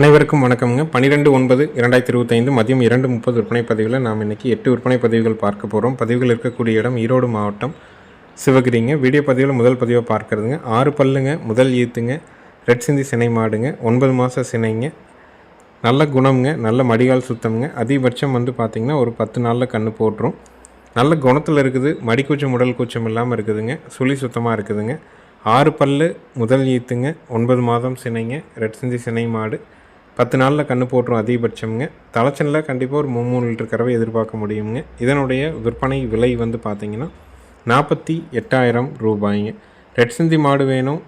அனைவருக்கும் வணக்கம்ங்க. பன்னிரெண்டு ஒன்பது இரண்டாயிரத்தி இருபத்தைந்து மதியம் இரண்டு முப்பது விற்பனை பதிவில் நாம் இன்றைக்கி எட்டு விற்பனை பதிவுகள் பார்க்க போகிறோம் பதிவுகள் இருக்கக்கூடிய இடம் ஈரோடு மாவட்டம் சிவகிரிங்க. வீடியோ பதிவில் முதல் பதிவை பார்க்கறதுங்க. ஆறு பல்லுங்க முதல் ஈத்துங்க ரெட் சிந்தி சினை மாடுங்க ஒன்பது மாத சினைங்க நல்ல குணம்ங்க நல்ல மடிகால் சுத்தம்ங்க. அதிகபட்சம் வந்து பார்த்திங்கன்னா ஒரு பத்து நாளில் கன்று போட்டுரும். நல்ல குணத்தில் இருக்குது மடிக்கூச்சம் உடல் கூச்சம் இல்லாமல் இருக்குதுங்க சுழி சுத்தமாக இருக்குதுங்க. ஆறு பல்லு முதல் ஈத்துங்க ஒன்பது மாதம் சினைங்க ரெட் சிந்தி சினை மாடு பத்து நாளில் கன்று போட்டுரும் அதிகபட்சம்ங்க. தலைச்சனில் கண்டிப்பாக ஒரு மூணு மூணு லிட்டர் கறவை எதிர்பார்க்க முடியுங்க இதனுடைய விற்பனை விலை வந்து பார்த்திங்கன்னா நாற்பத்தி எட்டாயிரம் ரூபாய்ங்க. ரெட் சிந்தி மாடு வேணும்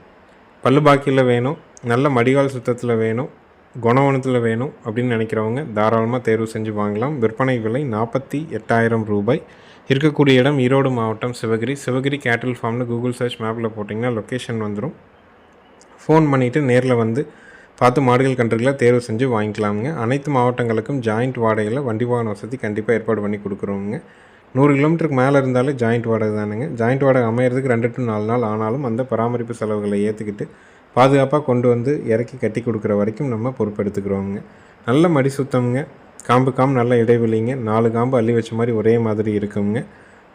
பல்லு பாக்கியில் வேணும் நல்ல மடிகால் சுத்தத்தில் வேணும் குணவனத்தில் வேணும் அப்படின்னு நினைக்கிறவங்க தாராளமாக தேர்வு செஞ்சு வாங்கலாம். விற்பனை விலை நாற்பத்தி எட்டாயிரம் ரூபாய். இருக்கக்கூடிய இடம் ஈரோடு மாவட்டம் சிவகிரி. சிவகிரி கேட்டில் ஃபார்ம்னு கூகுள் சர்ச் மேப்பில் போட்டிங்கன்னா லொக்கேஷன் வந்துடும் ஃபோன் பண்ணிவிட்டு நேரில் வந்து பார்த்து மாடுகள் கன்றுகளை தேர்வு செஞ்சு வாங்கிக்கலாமுங்க. அனைத்து மாவட்டங்களுக்கும் ஜாயிண்ட் வாடகையில் வண்டி வாகன வசதி கண்டிப்பாக ஏற்பாடு பண்ணி கொடுக்குறோமுங்க. நூறு கிலோமீட்டருக்கு மேலே இருந்தாலே ஜாயிண்ட் வாடகை தானுங்க. ஜாயிண்ட் வாடகை அமையிறதுக்கு ரெண்டு டு நாலு நாள் ஆனாலும் அந்த பராமரிப்பு செலவுகளை ஏற்றுக்கிட்டு பாதுகாப்பாக கொண்டு வந்து இறக்கி கட்டி கொடுக்குற வரைக்கும் நம்ம பொறுப்பெடுத்துக்கிறோமுங்க. நல்ல மடி சுத்தம்ங்க. காம்பு காம்பு நல்ல இடைவெளிங்க. நாலு காம்பு அள்ளி வச்ச மாதிரி ஒரே மாதிரி இருக்குங்க.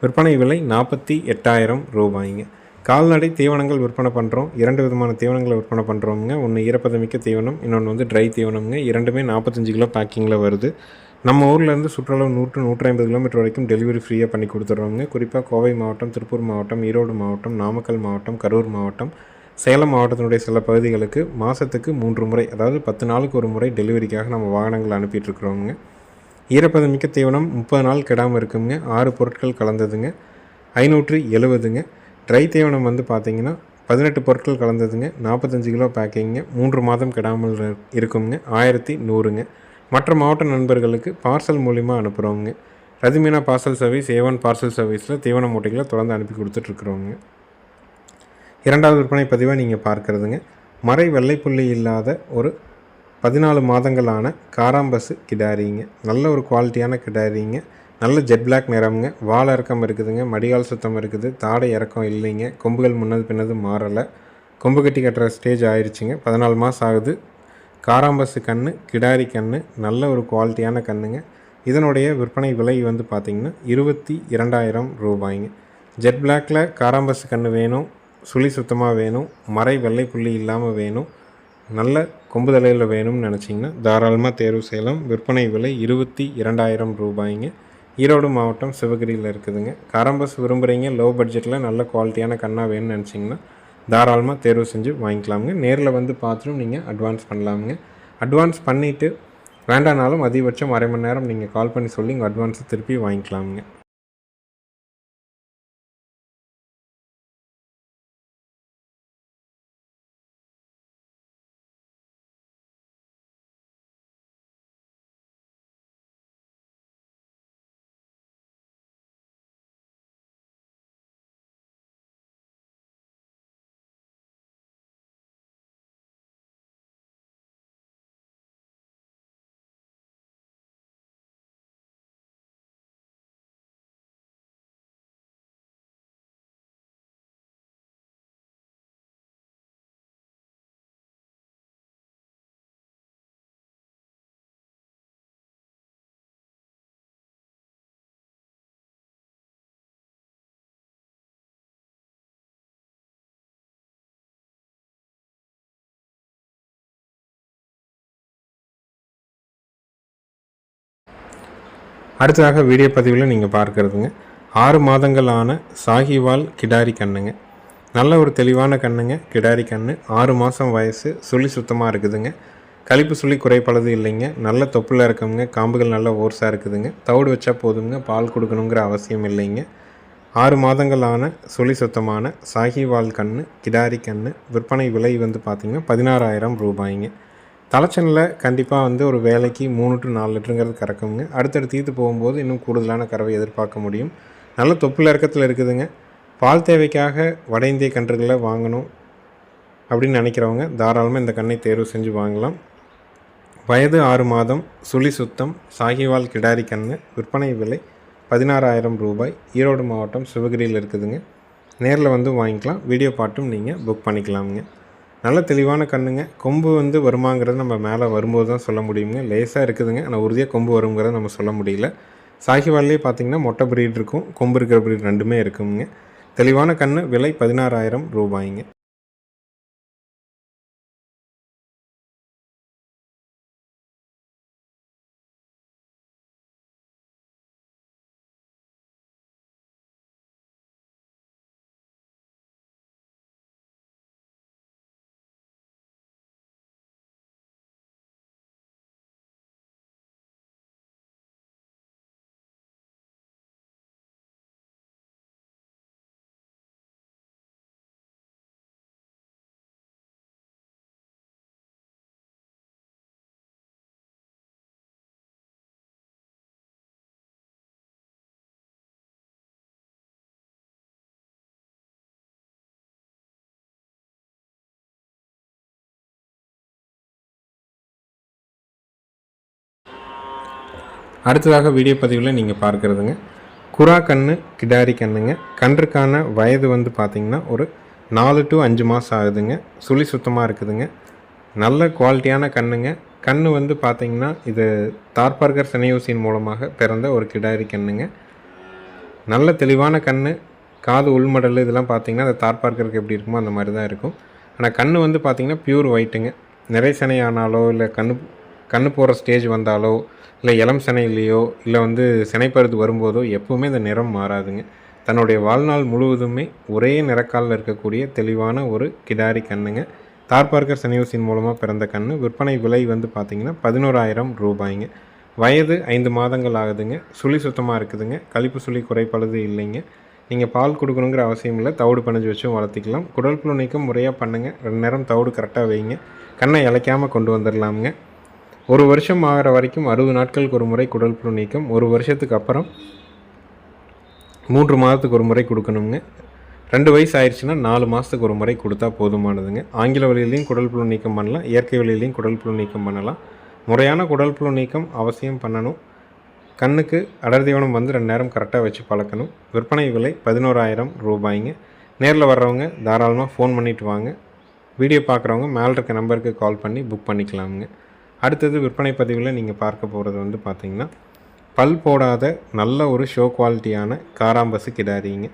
விற்பனை விலை நாற்பத்தி எட்டாயிரம் ரூபாய்ங்க. கால்நடை தீவனங்கள் விற்பனை பண்ணுறோம் இரண்டு விதமான தீவனங்களை விற்பனை பண்ணுறோமுங்க ஒன்று ஈரப்பதமிக்க தீவனம் இன்னொன்று வந்து ட்ரை தீவனம்ங்க. இரண்டுமே நாற்பத்தஞ்சு கிலோ பேக்கிங்கில் வருது. நம்ம ஊர்லேருந்து சுற்றுலா நூற்று நூற்றி ஐம்பது கிலோமீட்டர் வரைக்கும் டெலிவரி ஃப்ரீயாக பண்ணி கொடுத்துட்றோங்க குறிப்பாக கோவை மாவட்டம் திருப்பூர் மாவட்டம் ஈரோடு மாவட்டம் நாமக்கல் மாவட்டம் கரூர் மாவட்டம் சேலம் மாவட்டத்தினுடைய சில பகுதிகளுக்கு மாதத்துக்கு மூன்று முறை அதாவது பத்து நாளுக்கு ஒரு முறை டெலிவரிக்காக நம்ம வாகனங்கள் அனுப்பிட்டுருக்குறோங்க ஈரப்பதமிக்க தீவனம் முப்பது நாள் கெடாமல் இருக்குங்க. ஆறு பொருட்கள் கலந்ததுங்க. ஐநூற்று எழுபதுங்க ட்ரை தீவனம் வந்து பார்த்தீங்கன்னா பதினெட்டு பொருட்கள் கலந்ததுங்க நாற்பத்தஞ்சு கிலோ பேக்கிங்க மூன்று மாதம் கெடாமல் இருக்குங்க ஆயிரத்தி நூறுங்க. மற்ற மாவட்ட நண்பர்களுக்கு பார்சல் மூலிமா அனுப்புகிறோங்க ரதிமீனா பார்சல் சர்வீஸ் ஏவன் பார்சல் சர்வீஸில் தீவன மூட்டைகளை தொடர்ந்து அனுப்பி கொடுத்துட்ருக்குறோங்க இரண்டாவது விற்பனை பதிவாக நீங்கள் பார்க்குறதுங்க. மறை வெள்ளைப்புள்ளி இல்லாத ஒரு பதினாலு மாதங்களான காராம்பஸு கிடாரிங்க. நல்ல ஒரு குவாலிட்டியான கிடாரிங்க. நல்ல ஜெட் பிளாக் நிறம்ங்க. வால் இறக்கம் இருக்குதுங்க. மடிகால் சுத்தம் இருக்குது. தாடை இறக்கம் இல்லைங்க. கொம்புகள் முன்னது பின்னது மாறலை. கொம்பு கட்டி கட்டுற ஸ்டேஜ் ஆயிடுச்சுங்க பதினாலு மாதம் ஆகுது. காராம்பசு கன்று கிடாரி கன்று நல்ல ஒரு குவாலிட்டியான கன்றுங்க இதனுடைய விற்பனை விலை வந்து பார்த்திங்கன்னா இருபத்தி இரண்டாயிரம் ரூபாய்ங்க. ஜெட் பிளாக்கில் காராம்பசு கன்று வேணும். சுழி சுத்தமாக வேணும். மறை வெள்ளை புள்ளி இல்லாமல் வேணும். நல்ல கொம்பு தலையில் வேணும்னு நினச்சிங்கன்னா தாராளமாக தேர்வு செய்யலாம். விற்பனை விலை இருபத்தி இரண்டாயிரம் ரூபாய்ங்க. ஈரோடு மாவட்டம் சிவகிரியில் இருக்குதுங்க. காரம்பஸ் விரும்புகிறீங்க லோ பட்ஜெட்டில் நல்ல குவாலிட்டியான கண்ணாக வேணும்னு நினச்சிங்கன்னா தாராளமாக தேர்வு செஞ்சு வாங்கிக்கலாமுங்க. நேரில் வந்து பார்த்துட்டும் நீங்கள் அட்வான்ஸ் பண்ணலாமுங்க. அட்வான்ஸ் பண்ணிவிட்டு வேண்டானாலும் அதிகபட்சம் அரை மணி நேரம் நீங்கள் கால் பண்ணி சொல்லி உங்கள் அட்வான்ஸை திருப்பி வாங்கிக்கலாமுங்க. அடுத்ததாக வீடியோ பதிவில் நீங்கள் பார்க்குறதுங்க. ஆறு மாதங்களான சாகிவால் கிடாரி கண்ணுங்க. நல்ல ஒரு தெளிவான கண்ணுங்க கிடாரி கண்ணு. ஆறு மாதம் வயசு சுழி சுத்தமாக இருக்குதுங்க. கழிப்பு சுழி குறைப்பளது இல்லைங்க. நல்ல தொப்பில் இருக்கவங்க காம்புகள் நல்ல ஓர்ஸாக இருக்குதுங்க. தவிடு வச்சா போதுங்க பால் கொடுக்கணுங்கிற அவசியம் இல்லைங்க. ஆறு மாதங்களான சுழி சுத்தமான சாகிவால் கண்ணு கிடாரி கண்ணு. விற்பனை விலை வந்து பார்த்திங்கன்னா பதினாறாயிரம் ரூபாய்ங்க. தலைச்சனில் கண்டிப்பாக வந்து ஒரு வேலைக்கு மூணு டு நாலு லிட்டருங்கிறது கறக்குங்க. அடுத்தடுத்து தீர்த்து போகும்போது இன்னும் கூடுதலான கறவை எதிர்பார்க்க முடியும். நல்ல தொப்புள் இறக்கத்தில் இருக்குதுங்க. பால் தேவைக்காக வட இந்திய கன்றுகளை வாங்கணும் அப்படின்னு நினைக்கிறவங்க தாராளமாக இந்த கண்ணை தேர்வு செஞ்சு வாங்கலாம். வயது ஆறு மாதம் சுழி சுத்தம் சாகிவால் கிடாரி கன்று விற்பனை விலை பதினாறாயிரம் ரூபாய். ஈரோடு மாவட்டம் சிவகிரியில் இருக்குதுங்க. நேரில் வந்து வாங்கிக்கலாம். வீடியோ பாட்டும் நீங்கள் புக் பண்ணிக்கலாமுங்க. நல்ல தெளிவான கண்ணுங்க. கொம்பு வந்து வருமாங்கிறது நம்ம மேலே வரும்போது தான் சொல்ல முடியுங்க. லேசாக இருக்குதுங்க. ஆனால் உறுதியாக கொம்பு வருங்கிறத நம்ம சொல்ல முடியல. சாகிவால்லே பார்த்தீங்கன்னா மொட்டை பிரீட் இருக்கும். கொம்பு இருக்கிற பிரீட் ரெண்டுமே இருக்குங்க. தெளிவான கண் விலை பதினாறாயிரம் ரூபாய்ங்க. அடுத்ததாக வீடியோ பதிவில் நீங்கள் பார்க்குறதுங்க. குரா கன்று கிடாரி கண்ணுங்க. கன்றுக்கான வயது வந்து பார்த்திங்கன்னா ஒரு நாலு டு அஞ்சு மாதம் ஆகுதுங்க. சுழி சுத்தமாக இருக்குதுங்க. நல்ல குவாலிட்டியான கண்ணுங்க. கன்று வந்து பார்த்திங்கன்னா இது தார்பார்கர் சனையூசியின் மூலமாக பிறந்த ஒரு கிடாரி கண்ணுங்க. நல்ல தெளிவான கண்ணு காது உள்மடல் இதெல்லாம் பார்த்தீங்கன்னா அந்த தார்பார்கருக்கு எப்படி இருக்குமோ அந்த மாதிரி தான் இருக்கும். ஆனால் கண்ணு வந்து பார்த்திங்கன்னா பியூர் ஒயிட்டுங்க நிறை சனை ஆனாலோ இல்லை கண்ணு கண்ணு போகிற ஸ்டேஜ் வந்தாலோ இல்லை இளம் சினையிலையோ இல்லை வந்து சினைப்பருத்து வரும்போதோ எப்போவுமே இந்த நிறம் மாறாதுங்க. தன்னுடைய வாழ்நாள் முழுவதுமே ஒரே நிறக்காலில் இருக்கக்கூடிய தெளிவான ஒரு கிடாரி கண்ணுங்க. தார்பார்க்கர் சனியூசின் மூலமாக பிறந்த கண்ணு. விற்பனை விலை வந்து பார்த்திங்கன்னா பதினோராயிரம் ரூபாய்ங்க. வயது ஐந்து மாதங்கள் ஆகுதுங்க. சுழி சுத்தமாக இருக்குதுங்க. கழிப்பு சுழி குறைப்பழுது இல்லைங்க. நீங்கள் பால் கொடுக்கணுங்கிற அவசியம் இல்லை. தவிடு பணிஞ்சு வச்சும் வளர்த்திக்கலாம். குடல் புழு முறையாக பண்ணுங்கள் ரெண்டு நேரம் தவிடு கரெக்டாக வைங்க. கண்ணை இழைக்காமல் கொண்டு வந்துடலாமுங்க. ஒரு வருஷம் ஆகிற வரைக்கும் அறுபது நாட்களுக்கு ஒரு முறை குடல் புழு நீக்கம் ஒரு வருஷத்துக்கு அப்புறம் மூன்று மாதத்துக்கு ஒரு முறை கொடுக்கணுங்க. ரெண்டு வயசு ஆயிடுச்சுன்னா நாலு மாதத்துக்கு ஒரு முறை கொடுத்தா போதுமானதுங்க. ஆங்கில வழியிலையும் குடல் புழு நீக்கம் பண்ணலாம் இயற்கை வழியிலையும் குடல் புழு நீக்கம் பண்ணலாம். முறையான குடல் புழு நீக்கம் அவசியம் பண்ணணும். கண்ணுக்கு அடர் தீவனம் வந்து ரெண்டு நேரம் கரெக்டாக வச்சு பழக்கணும். விற்பனை விலை பதினோராயிரம் ரூபாய்ங்க. நேரில் வர்றவங்க தாராளமாக ஃபோன் பண்ணிவிட்டு வாங்க. வீடியோ பார்க்குறவங்க மேலே இருக்க நம்பருக்கு கால் பண்ணி புக் பண்ணிக்கலாமுங்க. அடுத்தது விற்பனை பதிவில் நீங்கள் பார்க்க போகிறது வந்து பார்த்திங்கன்னா பல் போடாத நல்ல ஒரு ஷோ குவாலிட்டியான காராம்பசு கிடாரிங்க.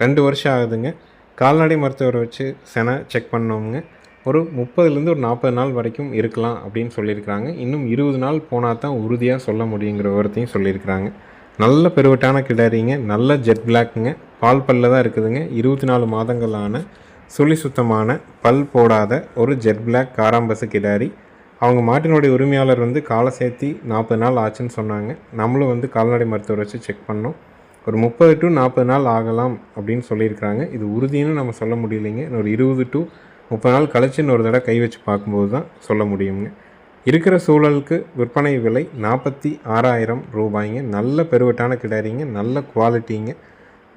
ரெண்டு வருஷம் ஆகுதுங்க. கால்நடை மருத்துவரை வச்சு செனை செக் பண்ணோங்க ஒரு முப்பதுலேருந்து ஒரு நாற்பது நாள் வரைக்கும் இருக்கலாம் அப்படின்னு சொல்லியிருக்கிறாங்க. இன்னும் இருபது நாள் போனால் தான் உறுதியாக சொல்ல முடியுங்கிற விவரத்தையும் சொல்லியிருக்கிறாங்க. நல்ல பெருவட்டான கிடாரிங்க நல்ல ஜெட் பிளாக்குங்க பால் பல்ல தான் இருக்குதுங்க. இருபத்தி நாலு மாதங்களான சுழி சுத்தமான பல் போடாத ஒரு ஜெட் பிளாக் காராம்பசு கிடாரி. அவங்க மாட்டினுடைய உரிமையாளர் வந்து காலை சேர்த்தி நாற்பது நாள் ஆச்சுன்னு சொன்னாங்க. நம்மளும் வந்து கால்நடை மருத்துவர் வச்சு செக் பண்ணோம். ஒரு முப்பது டு நாற்பது நாள் ஆகலாம் அப்படின்னு சொல்லியிருக்கிறாங்க. இது உறுதின்னு நம்ம சொல்ல முடியலைங்க. ஒரு இருபது டு முப்பது நாள் கழிச்சு இன்னொரு தடவை கை வச்சு பார்க்கும்போது தான் சொல்ல முடியுங்க. இருக்கிற சூழலுக்கு விற்பனை விலை நாற்பத்தி ஆறாயிரம் ரூபாய்ங்க. நல்ல பெருவட்டான கிடாரிங்க. நல்ல குவாலிட்டிங்க.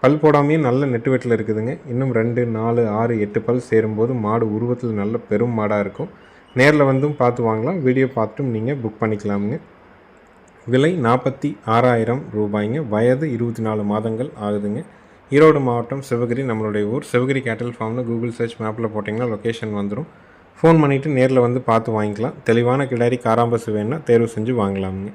பல் போடாமையும் நல்ல நெட்டு வெட்டில் இருக்குதுங்க. இன்னும் ரெண்டு நாலு ஆறு எட்டு பல் சேரும்போது மாடு உருவத்தில் நல்ல பெரும் மாடாக இருக்கும். நேரில் வந்தும் பார்த்து வாங்கலாம். வீடியோ பார்த்துட்டும் நீங்கள் புக் பண்ணிக்கலாமுங்க. விலை நாற்பத்தி ஆறாயிரம் ரூபாய்ங்க. வயது இருபத்தி நாலு மாதங்கள் ஆகுதுங்க. ஈரோடு மாவட்டம் சிவகிரி நம்மளுடைய ஊர். சிவகிரி கேட்டல் ஃபார்ம்னு கூகுள் சர்ச் மேப்பில் போட்டிங்கன்னா லொக்கேஷன் வந்துடும் ஃபோன் பண்ணிவிட்டு நேரில் வந்து பார்த்து வாங்கிக்கலாம். தெளிவான கிடாரி காராம்பசு வேணுன்னா தேர்வு செஞ்சு வாங்கலாமுங்க.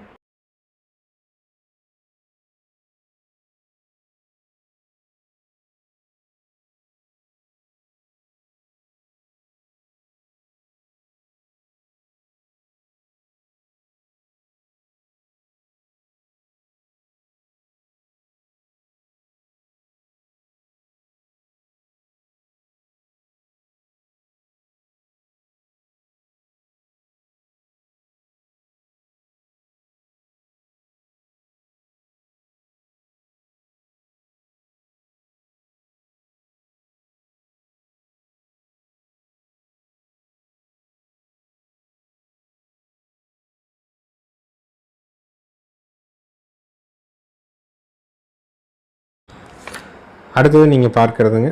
அடுத்தது நீங்கள் பார்க்குறதுங்க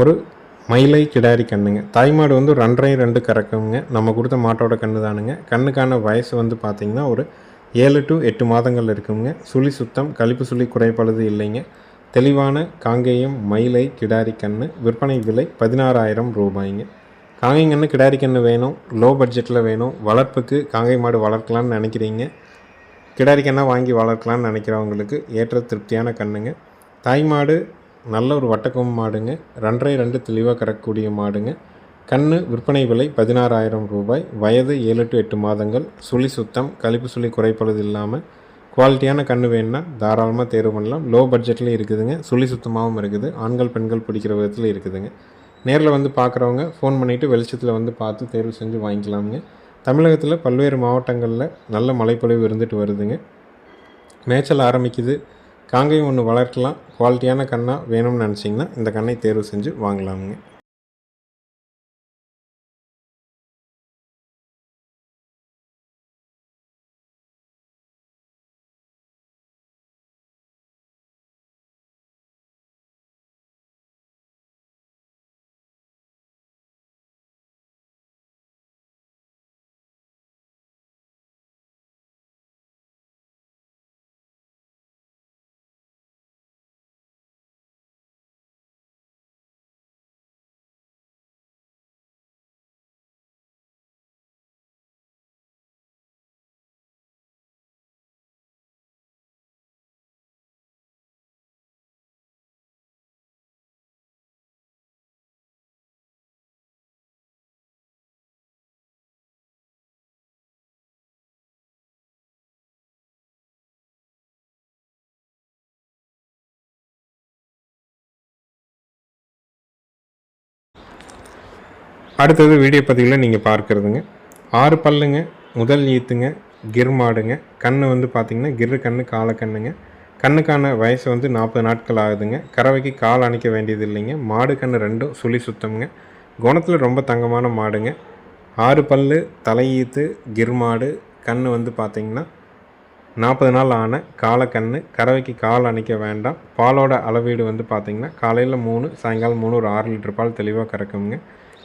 ஒரு மயிலை கிடாரி கண்ணுங்க. தாய்மாடு வந்து ரெண்டரை ரெண்டரையும் ரெண்டு கறக்குங்க. நம்ம கொடுத்த மாட்டோட கண்ணு தானுங்க. கண்ணுக்கான வயசு வந்து பார்த்திங்கன்னா ஒரு ஏழு டு எட்டு மாதங்கள் இருக்குங்க. சுழி சுத்தம் கழிப்பு சுழி குறைப்பழுது இல்லைங்க. தெளிவான காங்கேயம் மயிலை கிடாரி கண்ணு விற்பனை விலை பதினாறாயிரம் ரூபாய்ங்க. காங்கைங்கன்று கிடாரி கன்று வேணும் லோ பட்ஜெட்டில் வேணும். வளர்ப்புக்கு காங்கை மாடு வளர்க்கலான்னு நினைக்கிறீங்க. கிடாரி கண்ணாக வாங்கி வளர்க்கலான்னு நினைக்கிறவங்களுக்கு ஏற்ற திருப்தியான கண்ணுங்க. தாய் மாடு நல்ல ஒரு வட்டக்கொம்பு மாடுங்க. ரெண்டரை ரெண்டு தெளிவாக கறக்கக்கூடிய மாடுங்க. கன்று விற்பனை விலை பதினாறாயிரம் ரூபாய். வயது ஏழு டு எட்டு மாதங்கள். சுழி சுத்தம் கழிப்பு சுழி குறைப்பது இல்லாமல் குவாலிட்டியான கன்று வேணுன்னா தாராளமாக தேர்வு பண்ணலாம். லோ பட்ஜெட்லேயும் இருக்குதுங்க. சுழி சுத்தமாகவும் இருக்குது. ஆண்கள் பெண்கள் பிடிக்கிற விதத்தில் இருக்குதுங்க. நேரில் வந்து பார்க்குறவங்க ஃபோன் பண்ணிவிட்டு வெளிச்சத்தில் வந்து பார்த்து தேர்வு செஞ்சு வாங்கிக்கலாமுங்க. தமிழகத்தில் பல்வேறு மாவட்டங்களில் நல்ல மழைப்பொழிவு இருந்துட்டு வருதுங்க. மேய்ச்சல் ஆரம்பிக்குது. காங்கையும் ஒன்று வளர்க்கலாம். குவாலிட்டியான கண்ணாக வேணும்னு நினச்சிங்கன்னா இந்த கண்ணை தேர்வு செஞ்சு வாங்கலாமுங்க. அடுத்தது வீடியோ பதிவில் நீங்கள் பார்க்குறதுங்க. ஆறு பல்லுங்க முதல் ஈத்துங்க கிர் மாடுங்க. கண்ணு வந்து பார்த்திங்கன்னா கிரு கண்ணு கால கண்ணுங்க. கண்ணுக்கான வயசு வந்து நாற்பது நாட்கள் ஆகுதுங்க. கறவைக்கு கால் அணைக்க வேண்டியது இல்லைங்க மாடு கண் ரெண்டும் சுழி சுத்தமுங்க. குணத்தில் ரொம்ப தங்கமான மாடுங்க. ஆறு பல்லு தலையீத்து கிர் மாடு கண்ணு வந்து பார்த்திங்கன்னா நாற்பது நாள் ஆன காலக்கண்ணு கறவைக்கு கால் அணைக்க வேண்டாம். பாலோட அளவீடு வந்து பார்த்திங்கன்னா காலையில் மூணு சாயங்காலம் மூணு ஒரு ஆறு லிட்டர் பால் தெளிவாக கறக்குங்க.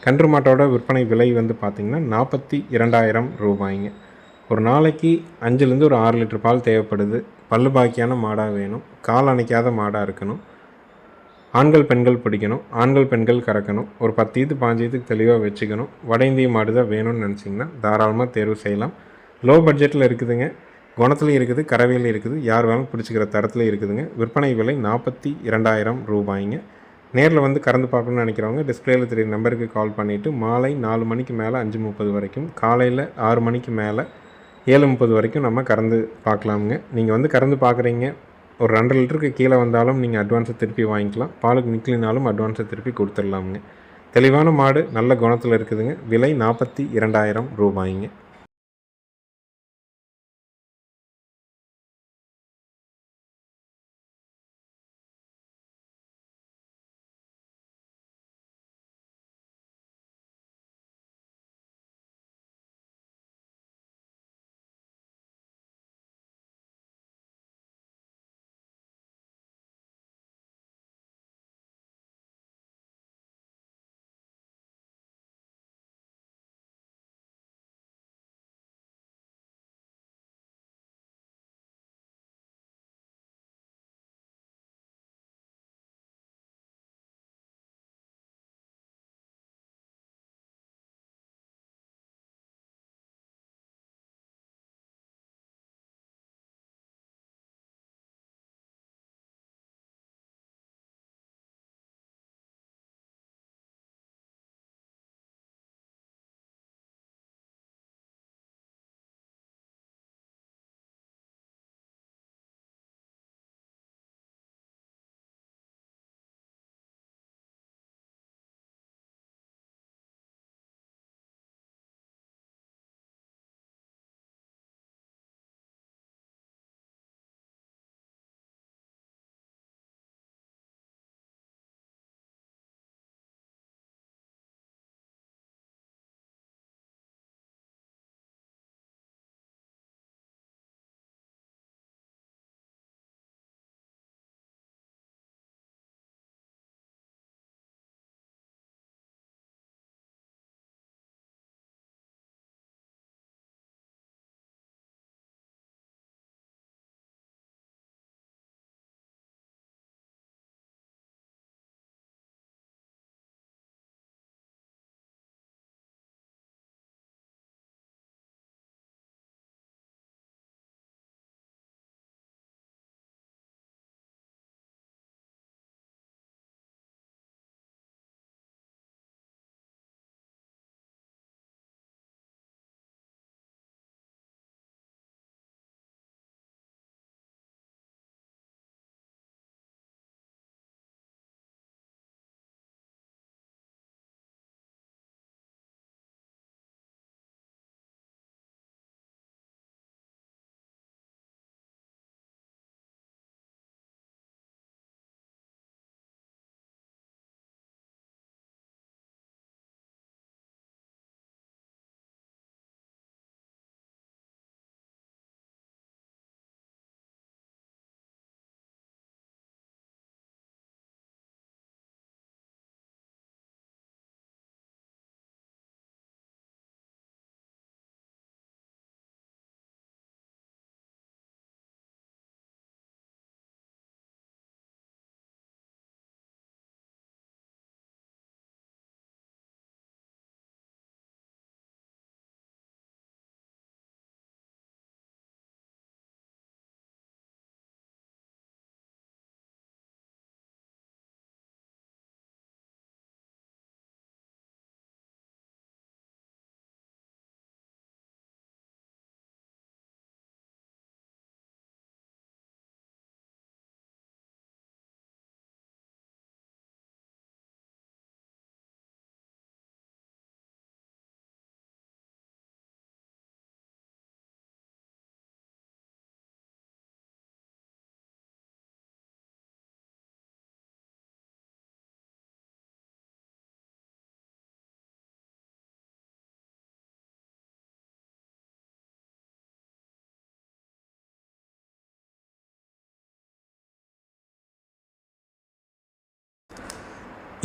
கன்று மாட்டோட விற்பனை விலை வந்து பார்த்திங்கன்னா நாற்பத்தி இரண்டாயிரம் ரூபாய்ங்க. ஒரு நாளைக்கு அஞ்சுலேருந்து ஒரு ஆறு லிட்டர் பால் தேவைப்படுது. பல்லு பாக்கியான மாடாக வேணும். கால் அணைக்காத மாடாக இருக்கணும். ஆண்கள் பெண்கள் பிடிக்கணும். ஆண்கள் பெண்கள் கறக்கணும். ஒரு பத்து இது பாஞ்சு இதுக்கு தெளிவாக வச்சுக்கணும். வட இந்திய மாடு தான் வேணும்னு நினச்சிங்கன்னா தாராளமாக தேர்வு செய்யலாம். லோ பட்ஜெட்டில் இருக்குதுங்க. குணத்துலையும் இருக்குது கறவையிலையும் இருக்குது. யார் வேணாலும் பிடிச்சிக்கிற தரத்துலையும் இருக்குதுங்க. விற்பனை விலை நாற்பத்தி இரண்டாயிரம் ரூபாய்ங்க. நேரில் வந்து கறந்து பார்க்கணும்னு நினைக்கிறவங்க டிஸ்பிளேயில் தெரியும் நம்பருக்கு கால் பண்ணிவிட்டு மாலை நாலு மணிக்கு மேலே அஞ்சு முப்பது வரைக்கும் காலையில் ஆறு மணிக்கு மேலே ஏழு முப்பது வரைக்கும் நம்ம கறந்து பார்க்கலாமுங்க. நீங்கள் வந்து கறந்து பார்க்குறீங்க ஒரு ரெண்டு லிட்டருக்கு கீழே வந்தாலும் நீங்கள் அட்வான்ஸை திருப்பி வாங்கிக்கலாம். பாலுக்கு நிற்கலினாலும் அட்வான்ஸை திருப்பி கொடுத்துடலாமுங்க. தெளிவான மாடு நல்ல குணத்தில் இருக்குதுங்க. விலை நாற்பத்தி இரண்டாயிரம் ரூபாய்ங்க.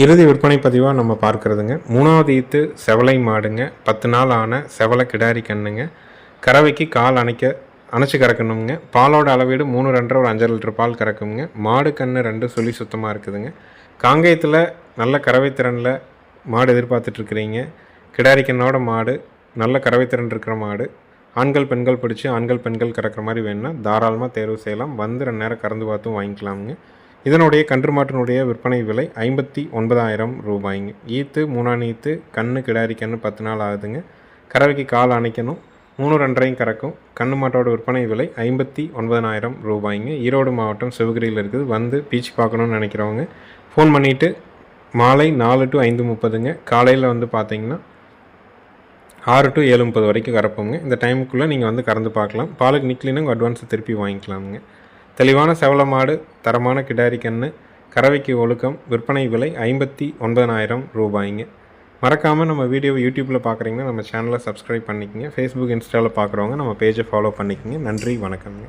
இறுதி விற்பனை பதிவாக நம்ம பார்க்குறதுங்க. மூணாவது ஈத்து செவலை மாடுங்க. பத்து நாள் ஆன செவலை கிடாரி கண்ணுங்க. கறவைக்கு கால் அணைக்க அணைச்சி கறக்கணுங்க பாலோட அளவீடு மூணு ரெண்டரை ஒரு அஞ்சரை லிட்டர் பால் கறக்குங்க மாடு கன்று ரெண்டு சொல்லி சுத்தமாக இருக்குதுங்க. காங்கேயத்தில் நல்ல கறவை திறனில் மாடு எதிர்பார்த்துட்ருக்குறீங்க கிடாரி கண்ணோட மாடு நல்ல கறவை திறன் இருக்கிற மாடு. ஆண்கள் பெண்கள் பிடிச்சி ஆண்கள் பெண்கள் கறக்கிற மாதிரி வேணும்னா தாராளமாக தேர்வு செய்யலாம். வந்து ரெண்டு நேரம் கறந்து பார்த்தும் வாங்கிக்கலாமுங்க. இதனுடைய கன்று மாட்டினுடைய விற்பனை விலை ஐம்பத்தி ஒன்பதாயிரம் ரூபாய்ங்க ஈத்து மூணாம் ஈத்து கன்று கிடாரி கன்று பத்து நாள் ஆகுதுங்க. கறவைக்கு கால் அணைக்கணும். மூணு ரெண்டரையும் கறக்கும். கண்ணு மாட்டோட விற்பனை விலை ஐம்பத்தி ஒன்பதனாயிரம் ரூபாய்ங்க ஈரோடு மாவட்டம் சிவகிரியில் இருக்குது. வந்து பீச் பார்க்கணுன்னு நினைக்கிறவங்க ஃபோன் பண்ணிவிட்டு மாலை நாலு டு ஐந்து முப்பதுங்க. காலையில் வந்து பார்த்தீங்கன்னா ஆறு டு ஏழு முப்பது வரைக்கும் கறப்போங்க இந்த டைமுக்குள்ளே நீங்கள் வந்து கறந்து பார்க்கலாம். பாலுக்கு நிற்கலைன்னா உங்கள் அட்வான்ஸை திருப்பி வாங்கிக்கலாமுங்க. தெளிவான செவலமாடு தரமான கிடாரி கன்று கறவைக்கு ஒழுக்கம் விற்பனை விலை ஐம்பத்தி ஒன்பதனாயிரம் ரூபாய்ங்க. மறக்காமல் நம்ம வீடியோவை யூடியூப்பில் பார்க்குறீங்கன்னா நம்ம சேனலை சப்ஸ்கிரைப் பண்ணிக்கங்க. ஃபேஸ்புக் இன்ஸ்டாவில் பார்க்குறவங்க நம்ம பேஜை ஃபாலோ பண்ணிக்கோங்க. நன்றி வணக்கம்ங்க.